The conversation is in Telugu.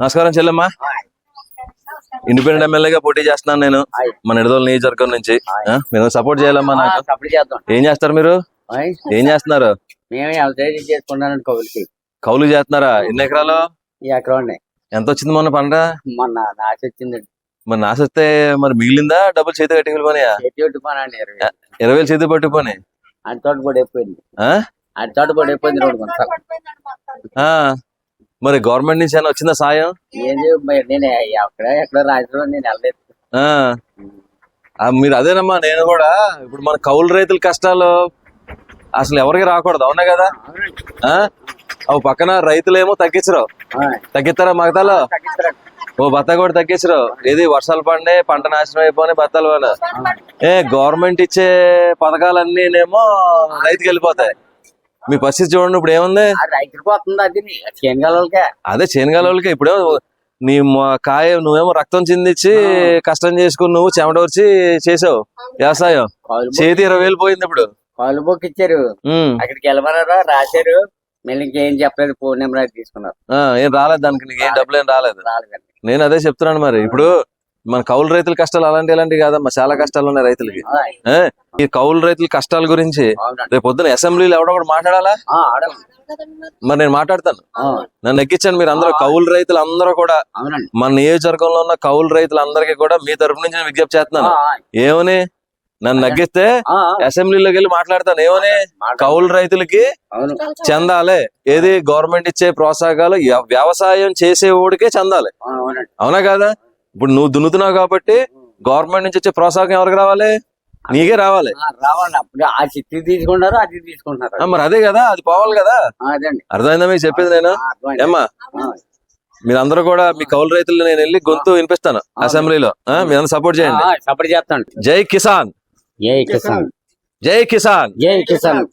నమస్కారం చెల్లెమ్మ. ఇండిపెండెంట్ ఎమ్మెల్యేగా పోటీ చేస్తున్నాను నేను. మన నిడదోలు నియోజకవర్గం నుంచి. మీరు సపోర్ట్ చేయాలమ్మా నాకు. ఏం చేస్తారు మీరు. ఏం చేస్తున్నారు? కౌలు చేస్తున్నారా? ఎన్ని ఎకరాలు? ఎంత వచ్చింది మొన్న పంట? మొన్న నాశ వచ్చిందండి. మరి నాశ వస్తే మరి మిగిలిందా? డబ్బులు చేతి కట్టి వెళ్ళిపోయా చెట్టు పెట్టి పనండి ఇరవై. వేలు చేతి పట్టుకొని అడి తోట పొడి అయిపోయింది. ఆ? అడి తోట పొడి మరి గవర్నమెంట్ నుంచి ఏమైనా వచ్చిందా సాయం? నేను ఎక్కడ ఎక్కడ రాజధాని నేను వెళ్ళలేదు. ఆ. ఆ, మీరు అదేనమ్మా నేను కూడా ఇప్పుడు మన కౌలు రైతుల కష్టాలు అసలు ఎవరికి రాకూడదు అవునా కదా? ఆ? అవి పక్కన రైతులేమో తగ్గించరు. తగ్గిస్తారా మగతాలు. ఓ బత్త కూడా తగ్గించరు. ఏది వర్షాలు పడినే పంట నాశనం అయిపోయి బత్తాలు పడిన ఏ గవర్నమెంట్ ఇచ్చే పథకాలన్నీనేమో రైతుకి వెళ్ళిపోతాయి. మీ పరిస్థితి చూడండి ఇప్పుడు ఏముంది? అది చేయగలకే అదే చేనగాల వాళ్ళకి ఇప్పుడు నీ మొ- కాయ నువ్వేమో రక్తం చిందించి కష్టం చేసుకుని నువ్వు చెమట వచ్చి చేసావు వ్యవసాయం. చేతి ఇరవై వేలు పోయింది ఇప్పుడు. కాలు బుక్ ఇచ్చారు. అక్కడికి వెళ్ళమన్నారా? రాశారు. మళ్ళీ ఇంకేం చెప్పలేదు ఫోన్ నెంబర్ తీసుకున్నారు. ఏం రాలేదు దానికి నీకు? ఏం డబ్బులు ఏం రాలేదు? నేను అదే చెప్తున్నాను మరి. ఇప్పుడు మన కౌలు రైతుల కష్టాలు అలాంటి ఇలాంటివి కాదమ్మా. చాలా కష్టాలు ఉన్నాయి రైతులకి? ఈ కౌలు రైతుల కష్టాల గురించి రేపు పొద్దున అసెంబ్లీలో ఎవడో ఒకటి మాట్లాడాలా? మరి నేను మాట్లాడతాను. నన్ను ఎక్కించండి మీరు అందరూ. కౌలు రైతులు అందరూ కూడా మన నియోజకవర్గంలో ఉన్న కౌలు రైతులందరికీ కూడా మీ తరపు నుంచి నేను విజ్ఞప్తి చేస్తున్నాను. ఏమని? నన్ను నగ్గిస్తే అసెంబ్లీలోకి వెళ్ళి మాట్లాడతాను. ఏమని? కౌలు రైతులకి చెందాలే. ఏది? గవర్నమెంట్ ఇచ్చే ప్రోత్సాహకాలు వ్యవసాయం చేసే ఊడికే చెందాలి అవునా కాదా? ఇప్పుడు నువ్వు దున్నుతున్నావు కాబట్టి గవర్నమెంట్ నుంచి వచ్చే ప్రోత్సాహం ఎవరికి రావాలి? నీకే రావాలి. ఆ, రావండి అప్పుడు ఆ చిట్టి తీసుకుంటారు అది తీసుకుంటున్నారు. ఆ, మరి అదే కదా అది పోవాలి కదా. అర్థమైందా మీకు చెప్పేది నేను. ఏమ్మా? మీరందరూ కూడా మీ కౌలు రైతులు నేను వెళ్ళి గొంతు వినిపిస్తాను అసెంబ్లీలో. మీరందరూ సపోర్ట్ చేయండి. సపోర్ట్ చేస్తాను. జై కిసాన్. జై కిసాన్. జై కిసాన్. జై కిసాన్.